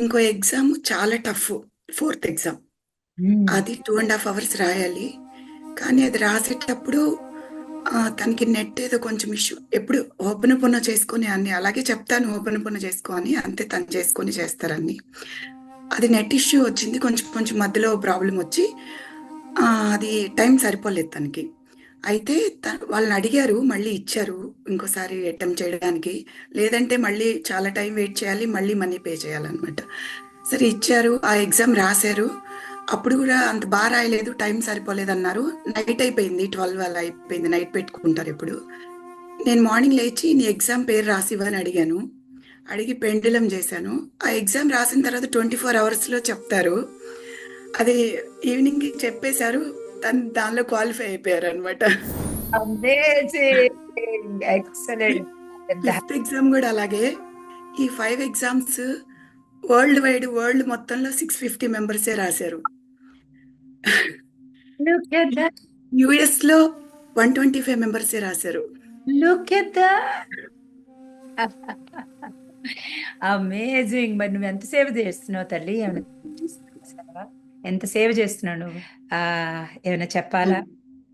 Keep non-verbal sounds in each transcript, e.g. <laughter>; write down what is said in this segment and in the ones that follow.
ఇంకో ఎగ్జామ్ చాలా tough fourth exam. అది టూ అండ్ హాఫ్ అవర్స్ రాయాలి. కానీ అది రాసేటప్పుడు తనకి నెట్ ఏదో కొంచెం ఇష్యూ. ఎప్పుడు ఓపెన్ పున్న చేసుకొని అన్ని అలాగే చెప్తాను ఓపెన్ పున్న చేసుకో అని అంతే తను చేసుకొని చేస్తారని అది నెట్ ఇష్యూ వచ్చింది కొంచెం కొంచెం మధ్యలో ప్రాబ్లం వచ్చి అది టైం సరిపోలేదు తనకి. అయితే వాళ్ళని అడిగారు మళ్ళీ ఇచ్చారు ఇంకోసారి అటెంప్ట్ చేయడానికి. లేదంటే మళ్ళీ చాలా టైం వెయిట్ చేయాలి మళ్ళీ మనీ పే చేయాలన్నమాట. సరే ఇచ్చారు ఆ ఎగ్జామ్ రాశారు. అప్పుడు కూడా అంత బాగా రాయలేదు టైం సరిపోలేదు అన్నారు నైట్ అయిపోయింది ట్వెల్వ్ అలా అయిపోయింది నైట్ పెట్టుకుంటారు ఇప్పుడు. నేను మార్నింగ్ లేచి నీ ఎగ్జామ్ పేరు రాసివ్వని అడిగాను. అడిగి పెండులం చేశాను. ఆ ఎగ్జామ్ రాసిన తర్వాత ట్వంటీ ఫోర్ అవర్స్లో చెప్తారు. అది ఈవినింగ్కి చెప్పేశారు తను దానిలో క్వాలిఫై అయిపోయారు అనమాట ఫిఫ్త్ ఎగ్జామ్ కూడా అలాగే. ఈ five exams world wide world మొత్తంలో సిక్స్ ఫిఫ్టీ మెంబర్సే రాశారు. లుక్ ఎట్ దట్ యుఎస్లో వన్ ట్వంటీ ఫైవ్ మెంబర్సే రాశారు. లుక్ ఎట్ దట్ అమేజింగ్ మరి నువ్వు ఎంత సేవ చేస్తున్నావు తల్లి? ఏమైనా? ఎంత సేవ చేస్తున్నావు నువ్వు? ఆ ఏమైనా చెప్పాలా?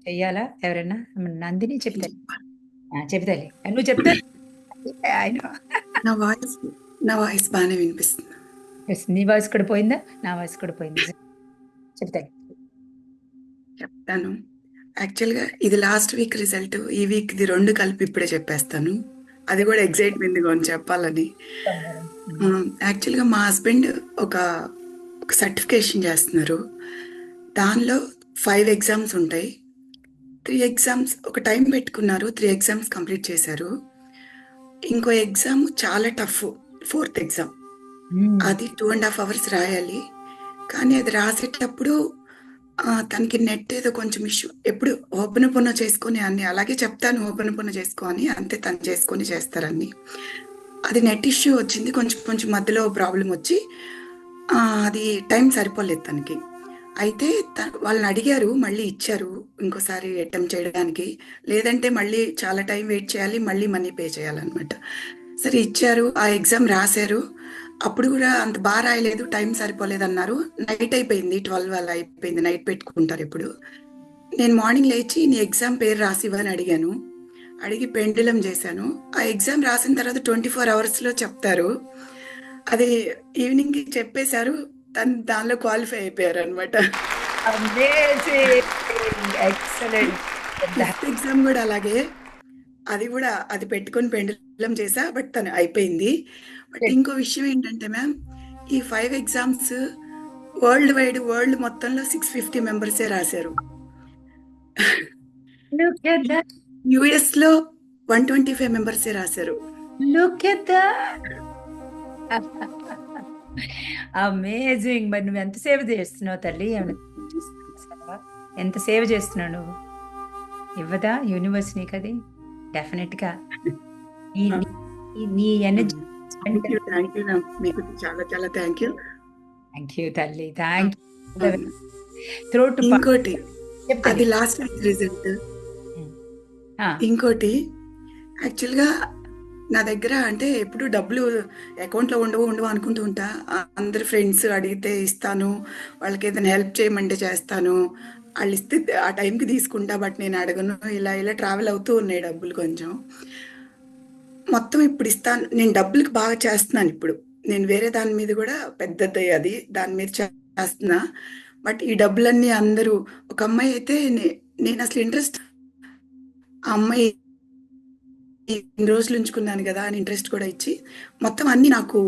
చెయ్యాలా? ఎవరైనా? నందిని చెప్తా. చెప్తాలి నువ్వు చెప్తా నా వాయిస్ నా వాయిస్ బాగానే వినిపిస్తుంది. నీ వాయిస్ కూడా పోయిందా? నా వాయిస్ కూడా పోయింది. చెప్తాను చెప్తాను. యాక్చువల్గా ఇది లాస్ట్ వీక్ రిజల్ట్ ఈ వీక్ ఇది రెండు కలిపి ఇప్పుడే చెప్పేస్తాను. అది కూడా ఎగ్జైట్మెంట్గా ఉంది చెప్పాలని. యాక్చువల్గా మా హస్బెండ్ ఒక ఒక సర్టిఫికేషన్ చేస్తున్నారు. దానిలో ఫైవ్ ఎగ్జామ్స్ ఉంటాయి. త్రీ ఎగ్జామ్స్ ఒక టైం పెట్టుకున్నారు త్రీ ఎగ్జామ్స్ కంప్లీట్ చేశారు. ఇంకో ఎగ్జామ్ చాలా టఫ్ ఫోర్త్ ఎగ్జామ్ అది టూ అండ్ హాఫ్ అవర్స్ రాయాలి. కానీ అది రాసేటప్పుడు తనకి నెట్ ఏదో కొంచెం ఇష్యూ ఎప్పుడు ఓపెన్ పున్న చేసుకొని అన్ని అలాగే చెప్తాను ఓపెన్ పున్న చేసుకో అని అంతే తను చేసుకొని చేస్తారని అది నెట్ ఇష్యూ వచ్చింది కొంచెం కొంచెం మధ్యలో ప్రాబ్లం వచ్చి అది టైం సరిపోలేదు తనకి. అయితే వాళ్ళని అడిగారు మళ్ళీ ఇచ్చారు ఇంకోసారి అటెంప్ట్ చేయడానికి. లేదంటే మళ్ళీ చాలా టైం వెయిట్ చేయాలి మళ్ళీ మనీ పే చేయాలన్నమాట. సరే ఇచ్చారు ఆ ఎగ్జామ్ రాశారు. అప్పుడు కూడా అంత బాగా రాయలేదు టైం సరిపోలేదు అన్నారు. నైట్ అయిపోయింది ట్వెల్వ్ అలా అయిపోయింది నైట్ పెట్టుకుంటారు ఇప్పుడు. నేను మార్నింగ్ లేచి నీ ఎగ్జామ్ పేరు రాసివ్వని అడిగాను. అడిగి పెండులం చేశాను. ఆ ఎగ్జామ్ రాసిన తర్వాత ట్వంటీ ఫోర్ అవర్స్లో చెప్తారు. అది ఈవినింగ్ చెప్పేశారు తను దానిలో క్వాలిఫై అయిపోయారు అనమాట ఎగ్జామ్ కూడా అలాగే. అది కూడా అది పెట్టుకొని పెండులం చేసా బట్ తను అయిపోయింది. బట్ ఇంకో విషయం ఏంటంటే మ్యామ్ ఈ five exams world wide world మొత్తంలో సిక్స్ ఫిఫ్టీ మెంబర్సే రాశారు. యుఎస్లో వన్ ట్వంటీ ఫైవ్ మెంబర్సే రాశారు. అమేజింగ్ మరి నువ్వు ఎంత సేవ చేస్తున్నావు తల్లి? ఎంత సేవ చేస్తున్నావు నువ్వు? ఇవ్వదా? యూనివర్స్ నీకు అది? డెఫినెట్గా. నీ ఎనర్జీ మీకు చాలా చాలా థ్యాంక్ యూ థ్యాంక్ యూ తల్లి. థ్యాంక్ యూ త్రోట్ ఇంకోటి అది లాస్ట్ రిజల్ట్ ఇంకోటి యాక్చువల్గా నా దగ్గర అంటే ఎప్పుడు డబ్బులు అకౌంట్లో ఉండవు ఉండవు అనుకుంటూ ఉంటా. ఆ- అందరి ఫ్రెండ్స్ అడిగితే ఇస్తాను. వాళ్ళకి ఏదైనా హెల్ప్ చేయమంటే చేస్తాను. వాళ్ళు ఇస్తే ఆ టైంకి తీసుకుంటా బట్ నేను అడగను. ఇలా ఇలా ట్రావెల్ అవుతూ ఉన్నాయి డబ్బులు కొంచెం. మొత్తం ఇప్పుడు ఇస్తాను. నేను డబ్బులకు బాగా చేస్తున్నాను ఇప్పుడు. నేను వేరే దాని మీద కూడా పెద్దది అది. దాని మీద చేస్తున్నా. బట్ ఈ డబ్బులన్నీ అందరూ ఒక అమ్మాయి అయితే నే- నేను అసలు ఇంట్రెస్ట్ ఆ అమ్మాయి ఇన్ని రోజులు ఉంచుకున్నాను కదా అని ఇంట్రెస్ట్ కూడా ఇచ్చి మొత్తం అన్ని నాకు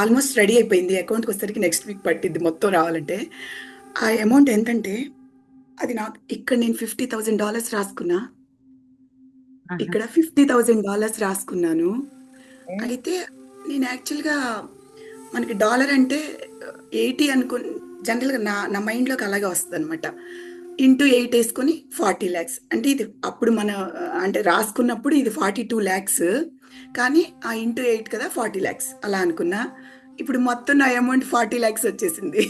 ఆల్మోస్ట్ రెడీ అయిపోయింది. అకౌంట్కి వచ్చేసరికి నెక్స్ట్ వీక్ పట్టింది మొత్తం రావాలంటే. ఆ అమౌంట్ ఎంతంటే అది నాకు ఇక్కడ నేను ఫిఫ్టీ థౌసండ్ డాలర్స్ రాసుకున్నా. ఇక్కడ ఫిఫ్టీ థౌసండ్ డాలర్స్ రాసుకున్నాను. అయితే నేను యాక్చువల్గా మనకి డాలర్ అంటే ఎయిటీ అనుకు జనరల్గా నా నా మైండ్లోకి అలాగే వస్తుంది అనమాట ఇంటూ ఎయిట్ వేసుకొని ఫార్టీ ల్యాక్స్ అంటే ఇది అప్పుడు మన అంటే రాసుకున్నప్పుడు ఇది ఫార్టీ టూ ల్యాక్స్ కానీ ఆ ఇంటూ ఎయిట్ కదా ఫార్టీ ల్యాక్స్ అలా అనుకున్నా. ఇప్పుడు మొత్తం నా అమౌంట్ ఫార్టీ ల్యాక్స్ వచ్చేసింది.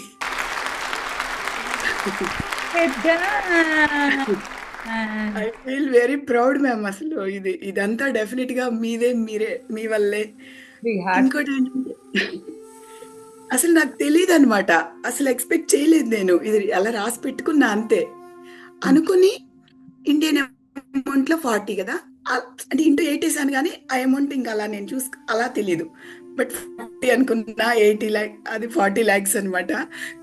I feel very proud ma'am అసలు. ఇది ఇదంతా డెఫినెట్గా మీదే మీరే మీ వల్లే. ఇంకోటి ఏంటంటే అసలు నాకు తెలియదు అనమాట అసలు ఎక్స్పెక్ట్ చేయలేదు నేను. ఇది అలా రాసి పెట్టుకున్నా అంతే. అనుకుని ఇండియన్ అమౌంట్లో ఫార్టీ కదా? అంటే ఇంటూ ఎయిట్ వేసాను కానీ ఆ అమౌంట్ ఇంకా అలా నేను చూసు అలా తెలియదు బట్ ఫార్టీ అనుకున్నా ఎయిటీ ల్యాక్ అది ఫార్టీ ల్యాక్స్ అనమాట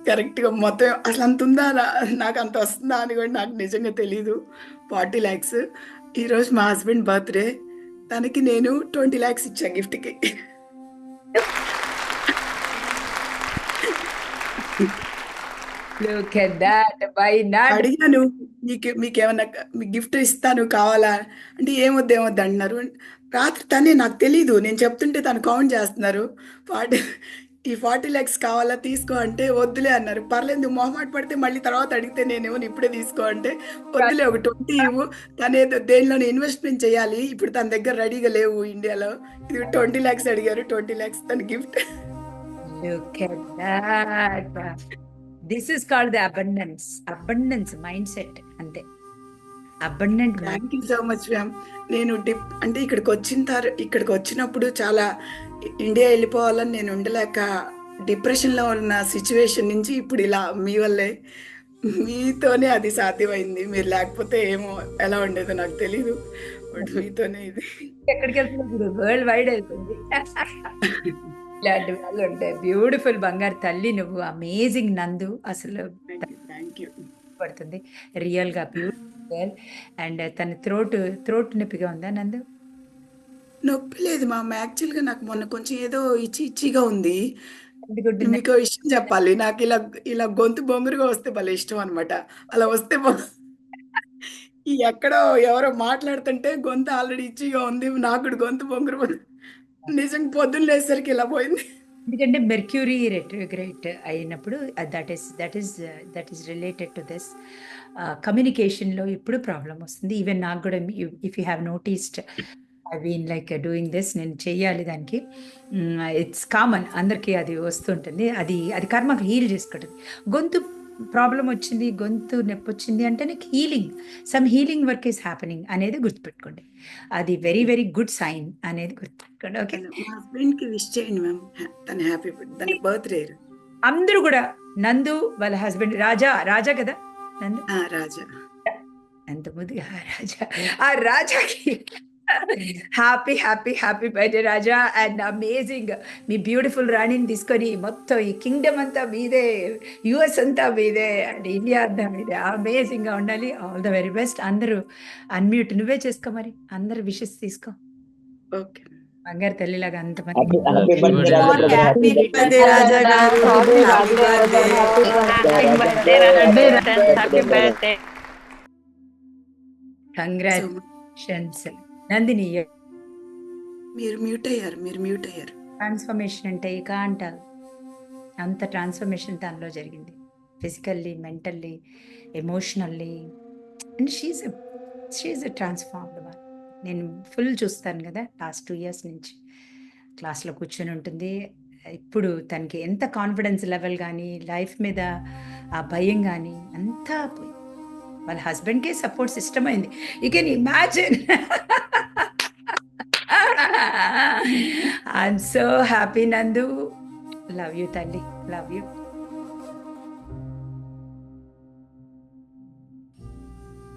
కరెక్ట్గా మొత్తం అసలు అంత ఉందా? నా- నాకు అంత వస్తుందా అని కూడా నాకు నిజంగా తెలియదు ఫార్టీ ల్యాక్స్ ఈరోజు మా హస్బెండ్ బర్త్డే తనకి నేను ట్వంటీ ల్యాక్స్ ఇచ్చా గిఫ్ట్కి <laughs> look at that why not అడిగాను మీకు మీకు ఏమన్నా మీకు గిఫ్ట్ ఇస్తాను కావాలా? అంటే ఏమొద్దు ఏమొద్దు అంటున్నారు రాత్రి తనే నాకు తెలీదు. నేను చెప్తుంటే తను కౌంట్ చేస్తున్నారు. ఫార్టీ ఈ ఫార్టీ ల్యాక్స్ కావాలా తీసుకో అంటే వద్దులే అన్నారు. పర్లేదు మొహమాట పడితే మళ్ళీ తర్వాత అడిగితే నేనేమో ఇప్పుడే తీసుకో అంటే వద్దులే ఒక ట్వంటీ ఇవ్వు. తనేదో దేనిలోనే ఇన్వెస్ట్మెంట్ చేయాలి. ఇప్పుడు తన దగ్గర రెడీగా లేవు ఇండియాలో. ఇది ట్వంటీ ల్యాక్స్ అడిగారు. ట్వంటీ ల్యాక్స్ తన gift. This is called the abundance abundance mindset అంతే abundant thank you so much ma'am నేను డిప్ అంటే ఇక్కడికి వచ్చిన తర్ ఇక్కడికి వచ్చినప్పుడు చాలా ఇండియా వెళ్ళిపోవాలని నేను ఉండలేక డిప్రెషన్లో ఉన్న సిచ్యువేషన్ నుంచి ఇప్పుడు ఇలా మీ వల్లే మీతోనే అది సాధ్యమైంది. మీరు లేకపోతే ఏమో ఎలా ఉండేదో నాకు తెలీదు. బట్ మీతోనే ఇది. ఎక్కడికి వెళ్తున్నా వరల్డ్ వైడ్ వెళ్తుంది ఇలాంటి వాళ్ళు ఉంటాయి బ్యూటిఫుల్ బంగారు తల్లి నువ్వు అమేజింగ్ నందు. అసలు థ్యాంక్ యూ పడుతుంది. రియల్గా బ్యూటిఫుల్ అండ్ తన థ్రోట్ థ్రోట్ నొప్పిగా ఉందా నందు? నొప్పి లేదు మా యాక్చువల్గా నాకు మొన్న కొంచెం ఏదో ఇచ్చి ఇచ్చిగా ఉంది. మీకు విషయం చెప్పాలి. నాకు ఇలా ఇలా గొంతు బొంగురుగా వస్తే భలే ఇష్టం అనమాట అలా వస్తే ఎక్కడో ఎవరో మాట్లాడుతుంటే గొంతు ఆల్రెడీ ఇచ్చిగా ఉంది. నాకు గొంతు బొంగురు నిజంగా పొద్దున్న లేసరికి ఇలా పోయింది. ఎందుకంటే మెర్క్యూరీ రెట్రోగ్రేట్ అయినప్పుడు that is that is that is related to this కమ్యూనికేషన్లో ఇప్పుడు ప్రాబ్లం వస్తుంది. ఈవెన్ నాకు కూడా if you have noticed I been like doing this నేను చెయ్యాలి దానికి. ఇట్స్ కామన్ అందరికీ అది వస్తుంటుంది. అది అది కర్మకు హీల్ చేసుకుంటుంది గొంతు ప్రాబ్లం వచ్చింది గొంతు నొప్పి వచ్చింది అంటే నీకు healing some healing work is happening అనేది గుర్తుపెట్టుకోండి. అది వెరీ వెరీ గుడ్ సైన్ అనేది గుర్తుపెట్టుకోండి ఓకే హస్బెండ్కి విష్ చేయండి మ్యామ్ తన హ్యాపీ తన బర్త్డే అందరూ కూడా నందు వాళ్ళ హస్బెండ్ రాజా రాజా కదా? నందు? రాజా. ఎంత ముద్దుగా ఆ రాజా. ఆ రాజాకి happy happy happy birthday Raja and amazing me beautiful రాణిని తీసుకొని మొత్తం ఈ కింగ్డమ్ అంతా మీదే యుఎస్ అంతా మీదే అండ్ ఇండియా అంతా మీదే. అమేజింగ్గా ఉండాలి. ఆల్ ద వెరీ బెస్ట్ అందరూ అన్మ్యూట్ నువ్వే చేసుకో మరి. అందరు విషెస్ తీసుకో. ఓకే బంగారు తల్లిలాగా బర్త్డే కంగ్రాచులేషన్స్ నందిని మీరు మ్యూట్ అయ్యారు మీరు మ్యూట్ అయ్యారు. ట్రాన్స్ఫర్మేషన్ అంటే ఇక అంటారు. అంత ట్రాన్స్ఫర్మేషన్ తనలో జరిగింది. Physically mentally emotionally and she's she's a transformed one నేను ఫుల్ చూస్తాను కదా లాస్ట్ టూ ఇయర్స్ నుంచి. క్లాస్లో కూర్చొని ఉంటుంది. ఇప్పుడు తనకి ఎంత కాన్ఫిడెన్స్ లెవెల్ కానీ లైఫ్ మీద ఆ భయం కానీ అంతా పోయి వాళ్ళ హస్బెండ్కే సపోర్ట్ సిస్టమ్ అయింది. You can imagine <laughs> I'm so happy, Nandu. Love you, Tali. Love you.